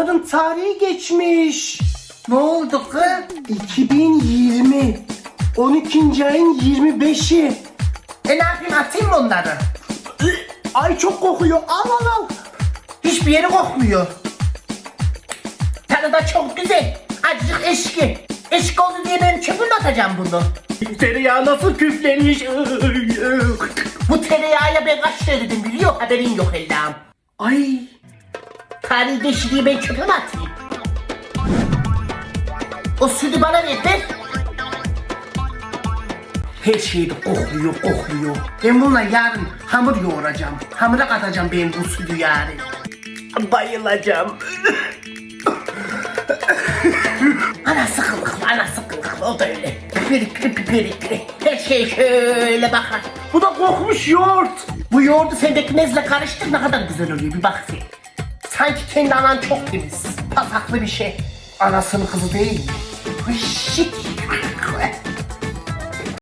Bunların tarihi geçmiş. Ne oldu kız? 2020. 12. ayın 25'i. E ne yapayım atayım mı onları? Ay çok kokuyor. Al al al. Hiçbir yeri kokmuyor. Tadı da çok güzel. Azıcık eşki. Eşki oldu diye ben çöpe mi atacağım bunu? Tereyağı nasıl küflemiş. Bu tereyağıya ben kaç dedim biliyor haberin yok Allah'ım. Ay. Tarihi beşi diye ben çöpe mi atayım? O sütü bana ver ver. Her şey de kokluyor kokluyor. Ben bununla yarın hamur yoğuracağım. Hamura katacağım ben bu sütü yarın. Bayılacağım. Ana sıkılıklı, ana sıkılıklı o da öyle. Piperikli piperikli. Her şey şöyle bakar. Bu da kokmuş yoğurt. Bu yoğurdu sen pekmezle karıştır ne kadar güzel oluyor bir bak sen. Sanki kendi anan çok temiz. Pasaklı bir şey. Anasının kızı değil mi? Shit.